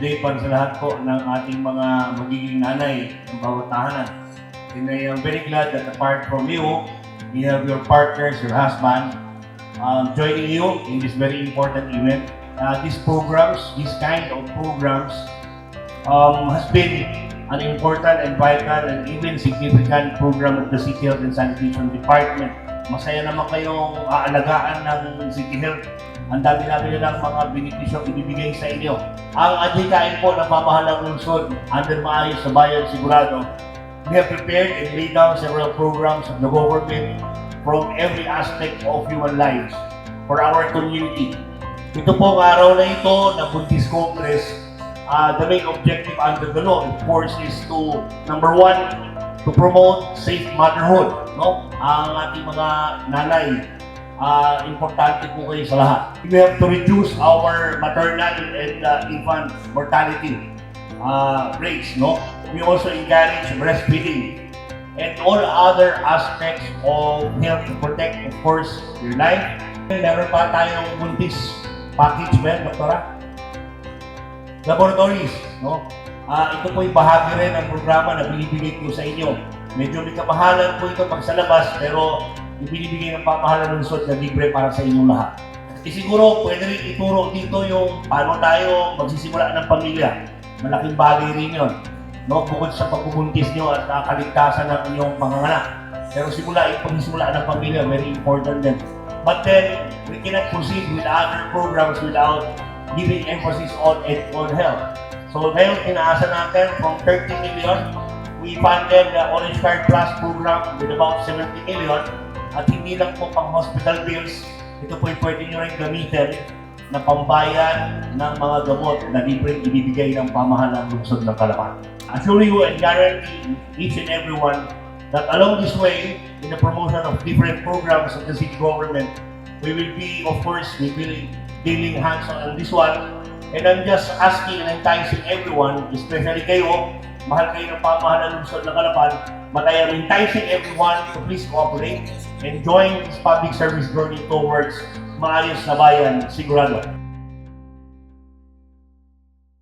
day para sa lahat po ng ating mga magiging nanay ng bawat tahanan. And I am very glad that apart from you, you have your partners, your husband, um, joining you in this very important event. Uh, these programs, this kind of programs, um, has been an important and vital and even significant program of the City Health and Sanitation Department. Masaya naman kayong aalagaan ng City Health. Ang dami-dami nilang mga benepisyo ibibigay sa inyo. Ang adhikain po ng pamahalang lungsod under maayos sa bayan sigurado, we have prepared and laid down several programs of the government from every aspect of human lives for our community. Ito po ang araw na ito na Buntis Congress uh, the main objective under the law, of course, is to, number one, to promote safe motherhood. No? Ang ating mga nanay, uh, importante po kayo sa lahat. We have to reduce our maternal and uh, infant mortality uh, rates. No? We also encourage breastfeeding and all other aspects of health to protect, of course, your life. Meron pa tayong buntis package ba, yan, doktora? laboratories, no? Ah, ito po yung bahagi rin ng programa na binibigay ko sa inyo. Medyo may kapahalan po ito pag sa labas, pero ibinibigay ng pamahalan ng lungsod na libre para sa inyong lahat. E siguro, pwede rin ituro dito yung paano tayo magsisimula ng pamilya. Malaking bagay rin yun. No, bukod sa pagbubuntis nyo at uh, kaligtasan ng inyong panganganak. Pero simula, yung pagsisimula ng pamilya, very important din. But then, we cannot proceed with other programs without giving emphasis on and on health. So ngayon, inaasa natin from 30 million, we funded the Orange Card Plus program with about 70 million at hindi lang po pang hospital bills, ito po pwede nyo rin gamitin na pambayan ng mga gamot na libreng ibibigay ng pamahalang lungsod ng Kalapan. Assure you and guarantee each and everyone that along this way, in the promotion of different programs of the city government, we will be, of course, we will dealing hands-on on this one. And I'm just asking and enticing everyone, especially kayo, mahal kayo ng pamahalaan ng lungsod ng Kalapan, but I am enticing everyone to please cooperate and join this public service journey towards maayos na bayan, sigurado.